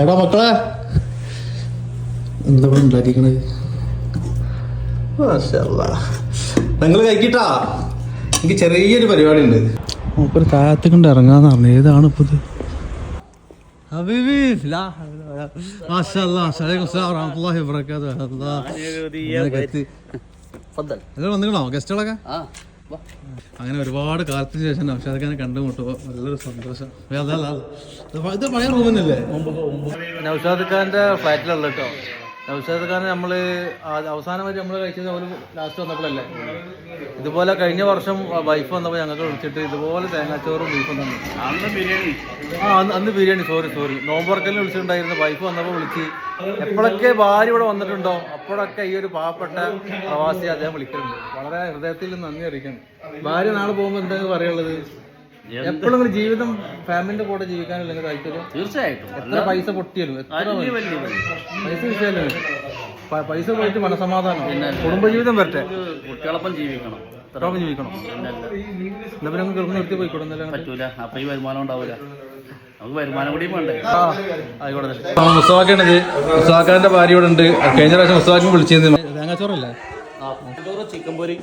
എടാ മക്കളെ എന്താ ഇവിടെ ഉണ്ടാക്കിക്കണത് നിങ്ങൾ കഴിക്കിട്ടാ എനിക്ക് ചെറിയൊരു പരിപാടി ഉണ്ട് മൂപ്പര് താഴത്ത് കൊണ്ട് ഇറങ്ങാന്ന് പറഞ്ഞു ഏതാണ് ഇപ്പൊ ഇത് حبيبي لا حول ولا ما شاء الله عليكم السلام ورحمة الله وبركاته الله تفضل നിങ്ങൾ വന്നിക്കണോ ഗസ്റ്റുകളൊക്കെ اه വാ. അങ്ങനെ ഒരുപാട് കാലത്തിന് ശേഷം നൗഷാദ് കണ്ടുമുട്ടുമ്പോൾ നല്ലൊരു സന്തോഷം. ഇത് പഴയ റൂമിനല്ലേ നൗഷാദ് ഖാന്റെ ഫ്ലാറ്റിലുള്ള കേട്ടോ. നൗഷാദ് നമ്മൾ അവസാനം വരെ അവസാനമായിട്ട് നമ്മൾ കഴിച്ചത് അവർ ലാസ്റ്റ് വന്നപ്പോഴല്ലേ? ഇതുപോലെ കഴിഞ്ഞ വർഷം വൈഫ് വന്നപ്പോൾ ഞങ്ങൾക്ക് വിളിച്ചിട്ട് ഇതുപോലെ തേങ്ങാച്ചോറും ബീഫും തന്നു. ആ അന്ന് അന്ന് ബിരിയാണി സോറി സോറി നോമ്പുറക്കലിന് വിളിച്ചിട്ടുണ്ടായിരുന്നു. വൈഫ് വന്നപ്പോൾ വിളിച്ച്. എപ്പോഴൊക്കെ ഭാര്യ ഇവിടെ വന്നിട്ടുണ്ടോ? അപ്പോഴൊക്കെ ഈ ഒരു പാവപ്പെട്ട പ്രവാസി അദ്ദേഹം വിളിക്കുന്നുണ്ട് വളരെ ഹൃദയത്തിൽ നന്ദി അറിയിക്കണം ഭാര്യ നാളെ പോകുമ്പോൾ എന്തെങ്കിലും പറയുള്ളത് എപ്പോഴും ജീവിതം ഫാമിലിന്റെ കൂടെ ജീവിക്കാനല്ലെങ്കിൽ താല്പര്യം? തീർച്ചയായിട്ടും. എത്ര പൈസ പൊട്ടിയാലും? എത്ര. പൈസ? വിഷയമല്ലേ? പൈസ പോയിട്ട് മനസമാധാനം. കുടുംബജീവിതം വരട്ടെ. കുട്ടികളൊപ്പം ജീവിക്കണം. എത്രയൊക്കെ ജീവിക്കണം. എന്നാ പിന്നെ നമുക്ക് ഗൾഫ് നിർത്തി പോയിക്കൂടെ പറ്റൂല. അപ്പൊ ഈ വരുമാനം ഉണ്ടാവൂല. മുസ്താഖാണിത്. മുസ്താഖാന്റെ ഭാര്യ ഇവിടെ ഉണ്ട്. കഴിഞ്ഞ പ്രാവശ്യം മുസ്താഖും വിളിച്ചിരുന്നു. തേങ്ങാച്ചോറല്ലേ? ചിക്കൻ പൊരി.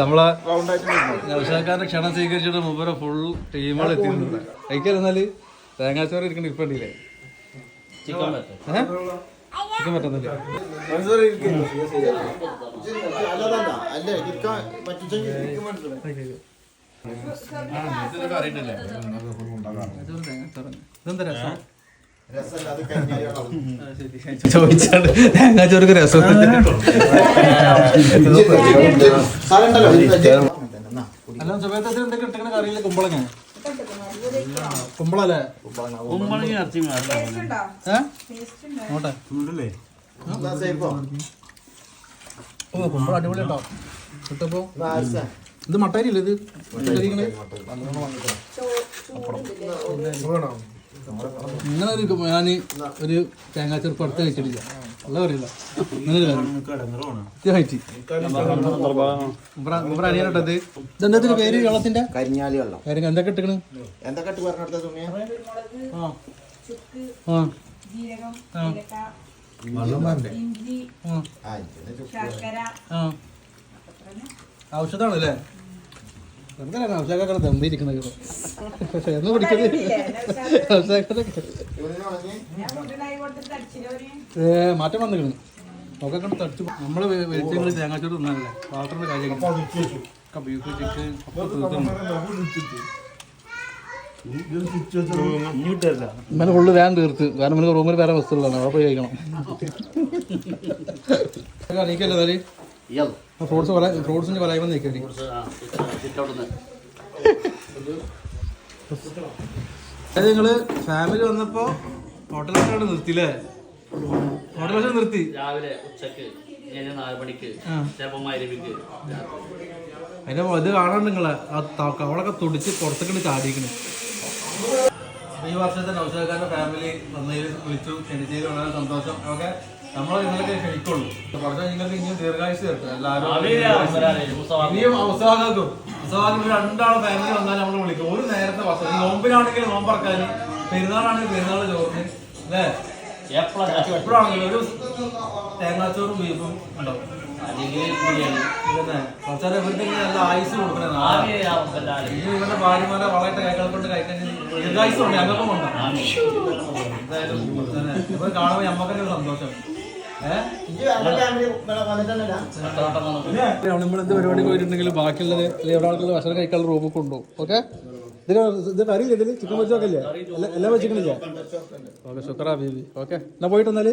നമ്മളെ നൗഷാഖാന്റെ ക്ഷണം സ്വീകരിച്ചിട്ട് മുമ്പേ ഫുൾ ടീമുകൾ എത്തിയിട്ടുണ്ട്. കഴിക്കാതിരുന്നാൽ തേങ്ങാച്ചോറ് ഇരിക്കണ ഇരിപ്പണ്ടില്ലേ ചിക്കൻ ചിക്കൻ പറ്റുന്നില്ല ഇതെന്താ രസം? ചോദിച്ചാണ്ട് തേങ്ങാച്ചോർക്ക് രസം അല്ല സമയത്ത് എന്തൊക്കെ ഇട്ടിക്കണ കറിയില്ല കുമ്പളങ്ങ. കുമ്പളല്ലേ? കുമ്പളങ്ങി ഇറച്ചി ഏഹ് നോട്ടെ ഓ കുമ്പള അടിപൊളി കേട്ടോ. കിട്ടപ്പോ ഇത് മട്ടാരിയല്ലേ ഇത്? ഇങ്ങനെ ഒരു ഞാൻ ഒരു തേങ്ങാച്ചെറുപ്പ് അടുത്ത് കഴിച്ചിട്ടില്ല. അല്ല പറയില്ല. ഇതെന്താ പേര്? വെള്ളത്തിന്റെ? കരിഞ്ഞാലി വെള്ളം. കാര്യം എന്തൊക്കെ ഇട്ടിക്കണ്? എന്തൊക്കെ ഇട്ട് പറഞ്ഞെടുത്ത എന്ന് പിടിക്കുന്നത്? ഏ മാറ്റം വന്നിരിക്കുന്നു. ഒക്കെ കണ്ട് തടിച്ചു നമ്മൾ വെളിച്ചങ്ങൾ തേങ്ങാച്ചോട് തിന്നാനല്ലേ? വാട്ടറിന്റെ കാര്യം ബീഫ് ചിക്കൻ ഒക്കെ തീർക്കുന്നു ഇന്നലെ ഫുള്ള് വേൻ തീർത്ത്. കാരണം എനിക്ക് റൂമിൽ വേറെ വസ്തുള്ളതാണ്. അവിടെ പോയി കഴിക്കണം. നീക്കല്ലേ തലേ ഫ്രൂട്ട്സ് പല ഫ്രൂട്ട്സിന്റെ പലായ്മ നീക്കല്ലേ അതായത് നിങ്ങൾ നിങ്ങൾ ഫാമിലി വന്നപ്പോ ഹോട്ടൽ ഭക്ഷണം ഹോട്ടലൊക്കെ നിർത്തി. രാവിലെ ഉച്ചയ്ക്ക് ഭക്ഷണം നാല് മണിക്ക് ഉച്ചയ്ക്ക് ചിലപ്പോൾ മരുവിക്ക് അതിന്റെ ഇത് കാണാൻ നിങ്ങളെ ആ കവളൊക്കെ തുടിച്ച് പുറത്തേക്ക് ചാടിക്കണ് ഈ വർഷത്തെ നൗഷാദാന്റെ ഫാമിലി വന്നതിൽ വിളിച്ചു. ക്ഷണിച്ചതിൽ വളരെ സന്തോഷം. ഓക്കെ നമ്മൾ നിങ്ങളൊക്കെ കഴിക്കുള്ളൂ. പറഞ്ഞാൽ നിങ്ങൾക്ക് ഇനിയും ദീർഘായുസ് ഇനിയും അവസാനക്കും അവസാനം രണ്ടാൾ ഫാമിലി വന്നാൽ നമ്മൾ വിളിക്കും. ഒരു നേരത്തെ ഭക്ഷണം നോമ്പിനാണെങ്കിൽ നോമ്പറക്കാൻ പെരുന്നാളാണെങ്കിൽ പെരുന്നാൾ ചോറിന്. അല്ലേ? എപ്പോഴാണെങ്കിലും ഒരു തേങ്ങാച്ചോറും ബീഫും ഉണ്ടാവും കുറച്ചാൽ ഇവർക്ക് നല്ല ആയുസ് കൊടുക്കണേ ഇവരുടെ ഭാര്യമാരെ വളമായിട്ട് കൈകൾ കൊണ്ട് കഴിക്കാൻ ദീർഘായുസ് ഉണ്ട്. ഞങ്ങൾക്കും ഉണ്ടാവും എന്തായാലും തന്നെ ഇവർ കാണുമ്പോൾ ഞമ്മക്കൊരു സന്തോഷം. നമ്മളെന്ത് പരിപാടി പോയിട്ടുണ്ടെങ്കിൽ ബാക്കിയുള്ളത് ഒരാൾക്കുള്ള ഭക്ഷണം കഴിക്കാനുള്ള റൂമിൽ കൊണ്ടുപോകും ഓക്കെ? ഇതിന് അറിയില്ല കറിയില്ല ഇതിൽ ചിക്കൻ വെച്ചോക്കല്ലേ എല്ലാം വെച്ചിട്ടില്ലേ ഓക്കെ ശുക്രാ ബീബി ഓക്കെ എന്നാ പോയിട്ട് വന്നാൽ?